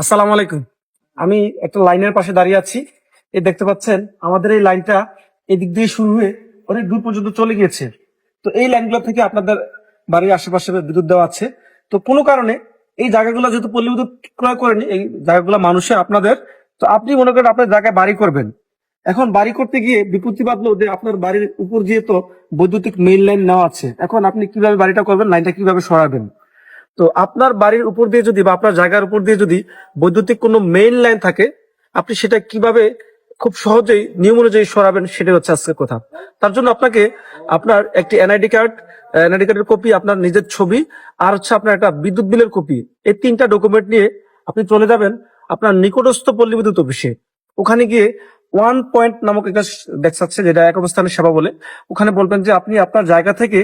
আসসালামু আলাইকুম। আমি একটা লাইনের পাশে দাঁড়িয়ে আছি। এই দেখতে পাচ্ছেন, আমাদের এই লাইনটা এদিক দিয়ে শুরু হয়ে অনেক দূর পর্যন্ত চলে গিয়েছে। তো এই লাইনগুলো থেকে আপনাদের বাড়ির আশেপাশে বিদ্যুৎ দেওয়া আছে। তো কোনো কারণে এই জায়গাগুলো যেহেতু পল্লী বিদ্যুৎ ক্রয় করেনি, এই জায়গাগুলো মানুষের আপনাদের, তো আপনি মনে করেন আপনার জায়গায় বাড়ি করবেন। এখন বাড়ি করতে গিয়ে বিপত্তি বাঁধলো যে আপনার বাড়ির উপর দিয়ে তো বৈদ্যুতিক মেইন লাইন নেওয়া আছে। এখন আপনি কীভাবে বাড়িটা করবেন, লাইনটা কীভাবে সরাবেন? তো আপনার বাড়ির উপর দিয়ে যদি বা আপনার জায়গার উপর দিয়ে যদি বৈদ্যুতিক কোনো মেইন লাইন থাকে, আপনি সেটা কীভাবে খুব সহজেই, নিয়ম অনুযায়ী সরাবেন সেটাই হচ্ছে আজকের কথা। তার জন্য আপনাকে আপনার একটি এনআইডি কার্ড এনআইডি কার্ডের কপি আপনার নিজের ছবি, আর হচ্ছে আপনার একটা বিদ্যুৎ বিলের কপি এই তিনটা ডকুমেন্ট নিয়ে আপনি চলে যাবেন আপনার নিকটস্থ পল্লী বিদ্যুৎ অফিসে। ওখানে গিয়ে ওয়ান পয়েন্ট নামক একটা দেখাচ্ছে যেটা এক অবস্থানের সেবা বলে। ওখানে বলবেন যে আপনি আপনার জায়গা থেকে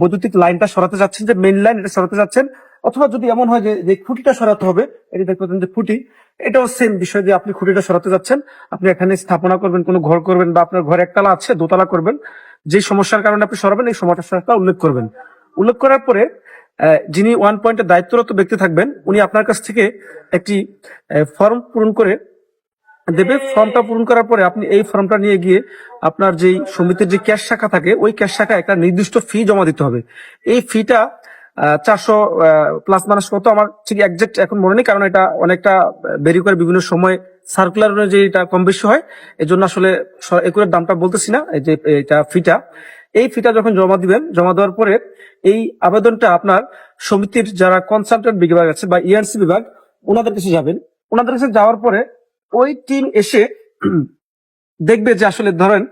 বৈদ্যুতিক লাইনটা সরাতে যাচ্ছেন, যে মেইন লাইন এটা সরাতে যাচ্ছেন। অথবা যদি এমন হয় যে খুঁটিটা সরাতে হবে, এটি দেখতে পাচ্ছেন যে খুঁটি, এটাও সেম বিষয় যে আপনি খুঁটিটা সরাতে যাচ্ছেন। আপনি এখানে স্থাপনা করবেন, কোনো ঘর করবেন বা আপনার ঘর একতলা আছে, দোতলা করবেন। যে সমস্যার কারণে আপনি সরাবেন, এই সমস্যাটা উল্লেখ করবেন। উল্লেখ করার পরে যিনি ওয়ান পয়েন্টের দায়িত্বরত ব্যক্তি থাকবেন, উনি আপনার কাছ থেকে একটি ফর্ম পূরণ করে দেবে। ফর্মটা পূরণ করার পরে আপনি এই ফর্মটা নিয়ে গিয়ে আপনার যেই সমিতির যে ক্যাশ শাখা থাকে, ওই ক্যাশ শাখায় একটা নির্দিষ্ট ফি জমা দিতে হবে। এই ফিটা চারশো প্লাস মাইনাস কত? আমার ঠিক একজ্যাক্ট এখন মনে নেই, কারণ এটা অনেকটা বেরি করে বিভিন্ন সময় সার্কুলার অনুযায়ী এটা কম বেশি হয় এই জন্য আসলে একুরের দামটা বলতেছি না, এই যে এটা ফিটা এই ফিটা যখন জমা দিবেন, জমা দেওয়ার পরে এই আবেদনটা আপনার সমিতির যারা কনসালটেন্ট বিভাগ আছে বা ইআরসি বিভাগ, ওনাদের কাছে যাবেন। ওনাদের কাছে যাওয়ার পরে ওই টিম এসে দেখবে যে আসলে ধরেন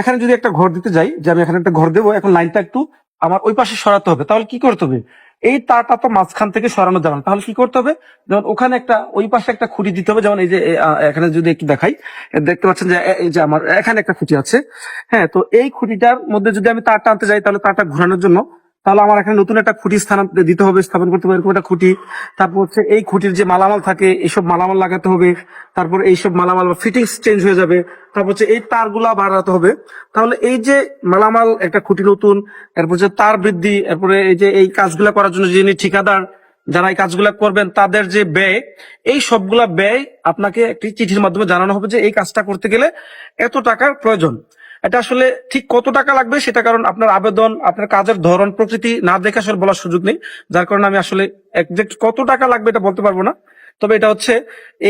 এখানে যদি একটা ঘর দিতে যাই, যে আমি এখানে একটা ঘর দেবো, এখন লাইনটা একটু আমার ওই পাশে সরাতে হবে, তাহলে কি করতে হবে? এই তারটা তো মাঝখান থেকে সরানো যাবে না। তাহলে কি করতে হবে? যেমন ওখানে একটা, ওই পাশে একটা খুঁটি দিতে হবে, যেমন এই যে এখানে যদি একটু দেখাই দেখতে পাচ্ছেন যে এই যে আমার, এখানে একটা খুঁটি আছে। হ্যাঁ তো এই খুঁটিটার মধ্যে যদি আমি তারটা আনতে যাই, তাহলে তারটা ঘোরানোর জন্য তাহলে আমার এখানে নতুন একটা খুঁটি স্থান দিতে হবে, স্থাপন করতে হবে, এরকম একটা খুঁটি। তারপর হচ্ছে এই খুঁটির যে মালামাল থাকে এইসব মালামাল লাগাতে হবে। তারপর এইসব মালামাল বা ফিটিংস চেঞ্জ হয়ে যাবে। তারপর হচ্ছে এই তারগুলা বাড়াতে হবে। তাহলে এই যে মালামাল, একটা খুঁটি নতুন, এরপর যে তার বৃদ্ধি, এরপরে এই যে এই কাজগুলা করার জন্য যিনি ঠিকাদার, যারা এই কাজগুলা করবেন, তাদের যে ব্যয়, এই সবগুলা ব্যয় আপনাকে একটি চিঠির মাধ্যমে জানানো হবে যে এই কাজটা করতে গেলে এত টাকার প্রয়োজন। এটা আসলে ঠিক কত টাকা লাগবে সেটা কারণ আপনার আবেদন, আপনার কাজের ধরন, প্রকৃতি না দেখে আসলে বলার সুযোগ নেই। যার কারণে আমি আসলে একজ্যাক্ট কত টাকা লাগবে এটা বলতে পারব না। তবে এটা হচ্ছে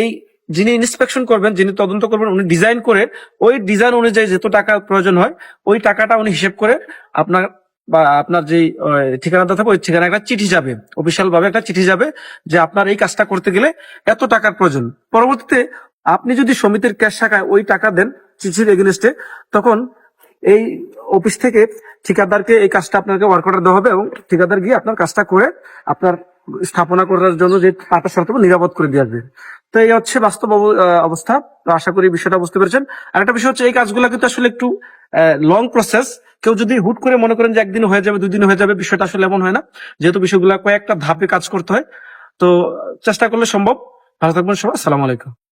এই যিনি ইন্সপেকশন করবেন, যিনি তদন্ত করবেন, উনি ডিজাইন করে ওই ডিজাইন অনুযায়ী যত টাকা প্রয়োজন হয়, ওই টাকাটা উনি হিসেব করে আপনার বা আপনার যে ঠিকানাটা থাকবে, ওই ঠিকানা একটা চিঠি যাবে। অফিসিয়াল ভাবে একটা চিঠি যাবে যে আপনার এই কাজটা করতে গেলে এত টাকার প্রয়োজন। পরবর্তীতে আপনি যদি সমিতির ক্যাশ শাখায় ওই টাকা দেন চিঠির এগেনস্টে তখন এই অফিস থেকে ঠিকাদারকে এই কাজটা আপনাকে ওয়ার্ক অর্ডার দেওয়া হবে এবং ঠিকাদার গিয়ে আপনার কাজটা করে আপনার স্থাপনা করার জন্য যে টাকা শর্ত নিরাপদ করে দিয়ে আসবে। তো এই হচ্ছে বাস্তব অবস্থা। আশা করি বিষয়টা বুঝতে পেরেছেন। আর একটা বিষয় হচ্ছে, এই কাজগুলো কিন্তু আসলে একটু লং প্রসেস কেউ যদি হুট করে মনে করেন যে একদিন হয়ে যাবে দুই দিন হয়ে যাবে, বিষয়টা আসলে এমন হয় না। যেহেতু বিষয়গুলো কয়েকটা ধাপে কাজ করতে হয়। তো চেষ্টা করলে সম্ভব। ভালো থাকবেন সবাই। আসসালামু আলাইকুম।